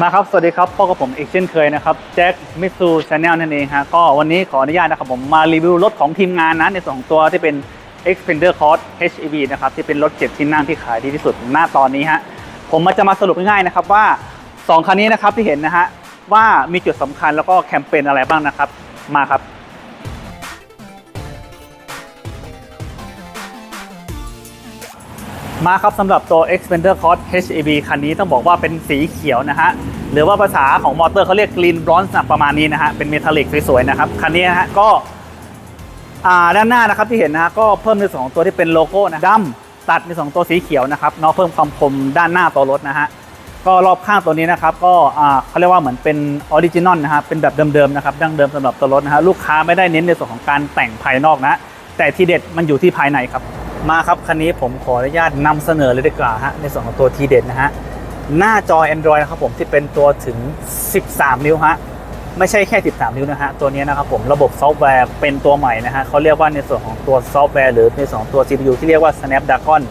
มาครับ สวัสดีครับพบกับผมอีกเช่นเคยนะครับแจ็คมิสูชาแนลนั่นเองฮะก็วันนี้ขออนุญาตนะครับผมมารีวิวรถของทีมงานนะในส่วนของตัวที่เป็น Xpander Cross HEV นะครับที่เป็นรถเจ็ดที่นั่งที่ขายดีที่สุดหน้าตอนนี้ฮะผมมาจะมาสรุปง่ายๆนะครับว่า 2 คันนี้นะครับที่เห็นนะฮะว่ามีจุดสำคัญแล้วก็แคมเปญอะไรบ้างนะครับ มาครับ มาครับสำหรับตัว Xpander Cross HEV คันนี้ต้องบอกว่าเป็นสีเขียวนะฮะหรือว่าภาษาของมอเตอร์เขาเรียก Green Bronze นะประมาณนี้นะฮะเป็นเมทัลลิกสวยๆนะครับคันนี้นะฮะก็ด้านหน้านะครับที่เห็นนะฮะก็เพิ่มในส่วนของตัวที่เป็นโลโก้นะดำตัดในส่วนของตัวสีเขียวนะครับเนาะเพิ่มความคมด้านหน้าตัวรถนะฮะก็รอบข้างตัวนี้นะครับก็เขาเรียกว่าเหมือนเป็นออริจินอลนะฮะเป็นแบบเดิมๆนะครับดั้งเดิมสำหรับตัวรถนะฮะลูกค้าไม่ได้เน้นในส่วนของการแต่งภายนอกนะแต่ที่เด็ดมันอยู่ที่ภายในครับ มาครับคันนี้ผมขออนุญาตนำเสนอเลยดีกว่าฮะในส่วนของตัวทีเด็ดนะฮะหน้าจอ Android นะครับผมที่เป็นตัวถึง 13 นิ้วฮะไม่ใช่แค่ 13 นิ้วนะฮะตัวนี้นะครับผมระบบซอฟต์แวร์เป็นตัวใหม่นะฮะเขาเรียกว่าในส่วนของตัวซอฟต์แวร์หรือในส่วนของตัว CPU ที่เรียกว่า Snapdragon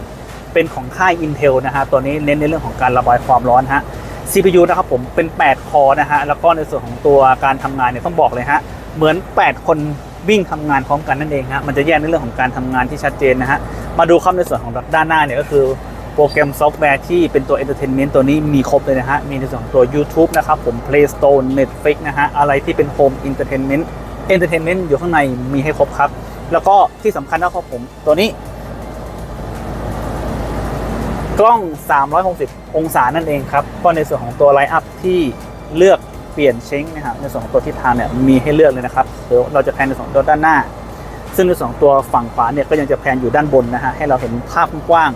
เป็นของค่าย Intel นะฮะตัวนี้เน้นในเรื่องของการระบายความร้อนฮะ CPU นะครับผมเป็น 8 คอนะฮะแล้วก็ในส่วนของตัวการทำงานเนี่ยต้องบอกเลยฮะเหมือน 8 คน วิ่งทำงานพร้อมกันนั่นเองฮะมันจะแยกในเรื่องของการทำงานที่ชัดเจนนะฮะมาดูครับในส่วนของด้านหน้าเนี่ยก็คือโปรแกรมซอฟต์แวร์ที่เป็นตัว Entertainment ตัวนี้มีครบเลยนะฮะ มีในส่วนของตัว YouTube นะครับผม Play Store Netflix นะฮะ อะไรที่เป็น Home Entertainment Entertainment อยู่ข้างในมีให้ครบครับ แล้วก็ที่สำคัญนะครับผม ตัวนี้ กล้อง 360 องศานั่นเองครับ ก็ในส่วนของตัวไลน์อัพที่เลือก เปลี่ยนเช้งนะครับในส่วนของตัวทิศทางเนี่ยมีให้เลือกเลยนะครับเดี๋ยวเราจะแพนในส่วนของตัวด้านหน้า ซึ่งในส่วนของตัวฝั่งขวาเนี่ยก็ยังจะแพนอยู่ด้านบนนะฮะให้เราเห็นภาพกว้าง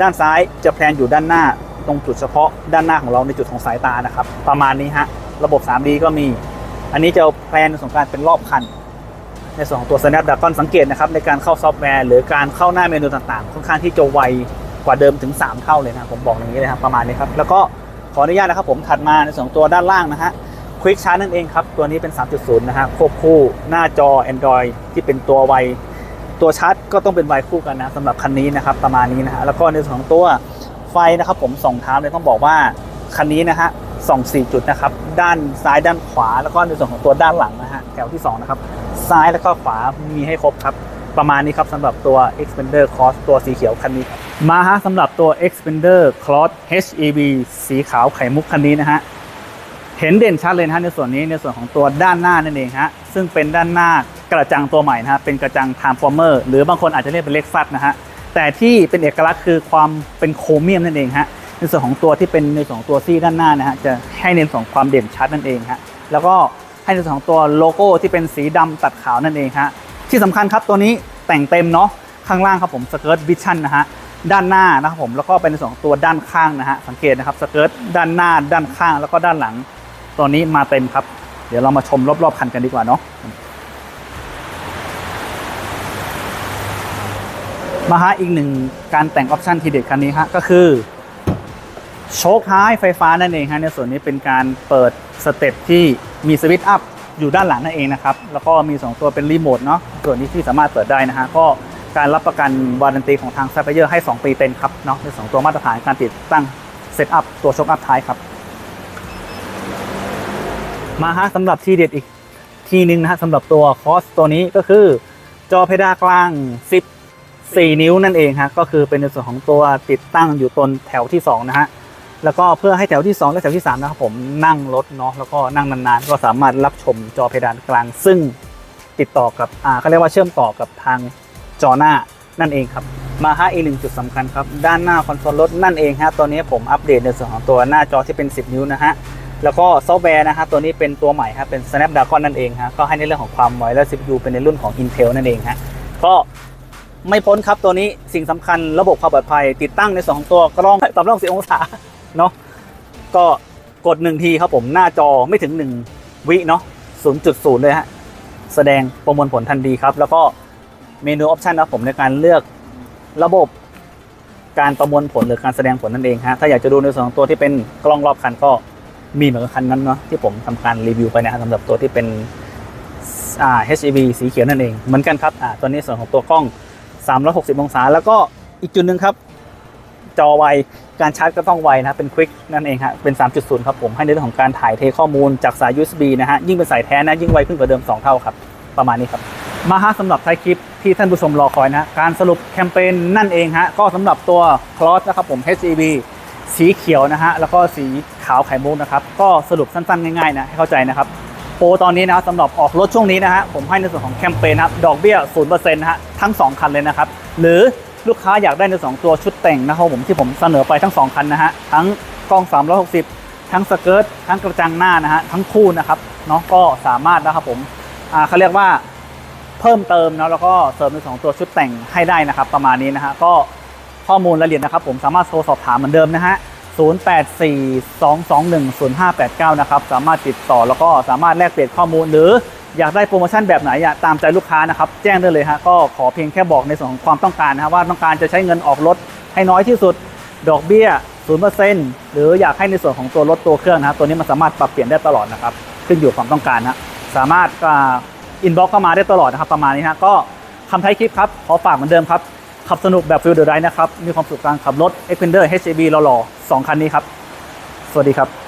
ด้านซ้ายจะแพนอยู่ด้านหน้า ตรงจุดเฉพาะด้านหน้าของเราในจุดของสายตานะครับ ประมาณนี้ฮะระบบ 3D ก็มี อันนี้จะแพนในส่วนการเป็นรอบคัน ในส่วนของตัว Snapdragon สังเกตนะครับในการเข้าซอฟต์แวร์ หรือการเข้าหน้าเมนูต่างๆ ค่อนข้างที่จะไวกว่าเดิมถึง 3 เท่าเลยนะผมบอกอย่างนี้เลยครับประมาณนี้ครับแล้วก็ ขออนุญาตนะครับผมถัดมาในส่วนของตัวด้านล่างนะฮะ Quick Charge นั่นเองครับ ตัวนี้เป็น 3.0 นะฮะ ควบคู่หน้าจอ Android ที่เป็นตัวไวตัวชาร์จก็ต้องเป็นไวคู่กันนะสำหรับคันนี้นะครับประมาณนี้นะฮะแล้วก็ในส่วนของตัวไฟนะครับผมส่องเท้าเนี่ยต้องบอกว่าคันนี้นะฮะส่อง4จุดนะครับด้านซ้ายด้านขวา แล้วก็ในส่วนของตัวด้านหลังนะฮะแถวที่2นะครับซ้ายแล้วก็ขวามีให้ครบครับประมาณนี้ครับสำหรับตัว Xpander Cross ตัวสีเขียวคันนี้ครับ มาฮะสำหรับตัว Xpander Cross HEV สีขาวไข่มุกคันนี้นะฮะ เห็นเด่นชัดเลยนะฮะในส่วนนี้ในส่วนของตัวด้านหน้านั่นเองฮะ ซึ่งเป็นด้านหน้ากระจังตัวใหม่นะฮะ เป็นกระจัง Transformer หรือบางคนอาจจะเรียกเป็นเล็กซัสนะฮะ แต่ที่เป็นเอกลักษณ์คือความเป็นโครเมียมนั่นเองฮะ ในส่วนของตัวที่เป็นในส่วนของตัวซี่ด้านหน้านะฮะ จะให้เน้นส่วนของความเด่นชัดนั่นเองฮะ แล้วก็ให้ในส่วนของตัวโลโก้ที่เป็นสีดำตัดขาวนั่นเองฮะ ที่สำคัญครับตัวนี้แต่งเต็มเนาะ ข้างล่างครับผมสเกิร์ตวิชั่นนะฮะ ด้านหน้านะครับผมแล้วก็เป็นในส่วนของตัวด้านข้างนะฮะสังเกตนะครับสเกิร์ตด้านหน้าด้านข้างแล้วก็ด้านหลังตัวนี้มาเต็มครับ เดี๋ยวเรามาชมรอบๆคันกันดีกว่าเนาะมาฮะอีกหนึ่งการแต่งออปชันทีเด็ดคันนี้ฮะก็คือโชคท้ายไฟฟ้านั่นเองฮะในส่วนนี้เป็นการเปิดสเต็ปที่มีสวิตช์อัพอยู่ด้านหลังนั่นเองนะครับแล้วก็มี 2 ตัวเป็นรีโมทเนาะส่วนนี้ที่สามารถเปิดได้นะฮะก็ การรับประกันวารันตีของทางซัพพลายเออร์ให้ 2 ปีเต็มครับเนาะในสองตัวมาตรฐานการติดตั้งเซตอัพตัวโชคอัพท้ายครับ มาฮะสำหรับที่เด็ดอีกทีหนึ่งนะฮะสำหรับตัวคอสตัวนี้ก็คือจอเพดานกลาง 14 นิ้วนั่นเองฮะก็คือเป็นในส่วนของตัวติดตั้งอยู่ตนแถวที่ 2 นะฮะแล้วก็เพื่อให้แถวที่ 2 และแถวที่ 3 นะครับผมนั่งรถเนาะแล้วก็นั่งนานๆ ก็สามารถรับชมจอเพดานกลาง ซึ่งติดต่อกับอ่าเขาเรียกว่าเชื่อมต่อกับทาง จอหน้านั่นเองครับ มาฮะอีกหนึ่งจุดสำคัญครับ ด้านหน้าคอนโซลรถนั่นเองฮะตัวนี้ผมอัปเดตในส่วนของตัวหน้าจอที่เป็น 10 นิ้วนะฮะแล้วก็ซอฟต์แวร์นะฮะตัวนี้เป็นตัวใหม่ครับเป็น Snapdragon นั่นเองฮะก็ให้ในเรื่องของความไวและ CPU เป็นในรุ่นของ Intel นั่นเองฮะก็ไม่พ้นครับตัวนี้สิ่งสำคัญระบบความปลอดภัย ติดตั้งในส่วนของตัวกล้องต่ำร่องสีองศาเนาะก็กดหนึ่งทีครับผมหน้าจอไม่ถึง 1 วิเนาะ0.0 เลยฮะแสดงประมวลผลทันทีครับ แล้วก็ เมนูออปชันนะครับผมในการเลือกระบบการประมวลผลหรือการแสดงผลนั่นเองฮะถ้าอยากจะดูในส่วนของตัวที่เป็นกล้องรอบคันก็มีเหมือนกับคันนั้นเนาะที่ผมทำการรีวิวไปนะครับสำหรับตัวที่เป็นอ่า HEV สีเขียวนั่นเองเหมือนกันครับอ่าตัวนี้ส่วนของตัวกล้อง 360 องศา แล้วก็อีกจุดหนึ่งครับ จอไวการชาร์จก็ต้องไวนะเป็นควิกนั่นเองฮะเป็น 3.0 ครับผมให้ในเรื่องของการถ่ายเทข้อมูลจากสาย USB นะฮะยิ่งเป็นสายแท้นะยิ่งไวขึ้นกว่าเดิม 2 เท่าครับ ประมาณนี้ครับ มาฮะสำหรับท้ายคลิปที่ท่านผู้ชมรอคอยนะการสรุปแคมเปญนั่นเองฮะก็สำหรับตัวคลอสนะครับผม HEB สีเขียวนะฮะแล้วก็สีขาวไข่มุกนะครับก็สรุปสั้นๆ ง่ายๆนะให้เข้าใจนะครับโปรตอนนี้นะสำหรับออกรถช่วงนี้นะฮะผมให้ในส่วนของแคมเปญนะครับดอกเบี้ย0%นะฮะทั้ง 2 คันเลยนะครับหรือลูกค้าอยากได้ในสองตัวชุดแต่งนะครับผมที่ผมเสนอไปทั้ง 2 คันนะฮะทั้งกล้อง 360 ทั้งสเกิร์ตทั้งกระจังหน้านะฮะทั้งคู่นะครับเนาะก็สามารถนะครับผมอ่าเขาเรียกว่า เพิ่มเติมเนาะแล้วก็เสริมในสองตัวชุดแต่งให้ได้นะครับ ประมาณนี้นะฮะก็ข้อมูลรายละเอียดนะครับ ผมสามารถโทรสอบถามเหมือนเดิมนะฮะ 0842210589 นะครับ สามารถติดต่อแล้วก็สามารถแลกเปลี่ยนข้อมูลหรืออยากได้โปรโมชั่นแบบไหนอะตามใจลูกค้านะครับ แจ้งได้เลยฮะก็ขอเพียงแค่บอกในส่วนของความต้องการนะฮะว่าต้องการจะใช้เงินออกรถให้น้อยที่สุด ดอกเบี้ย 0%หรืออยากให้ในส่วนของตัวรถตัวเครื่องนะครับตัวนี้มันสามารถปรับเปลี่ยนได้ตลอดนะครับ ขึ้นอยู่ความต้องการนะสามารถ อินบ็อกเข้ามาได้ตลอดนะครับประมาณนี้ฮะก็คำท้ายคลิปครับ ขอฝากเหมือนเดิมครับ ขับสนุกแบบฟิลเดอร์ไรนะครับ มีความสุขการขับรถ e x p e n d e r HJB หล่อๆสองคันนี้ครับ สวัสดีครับ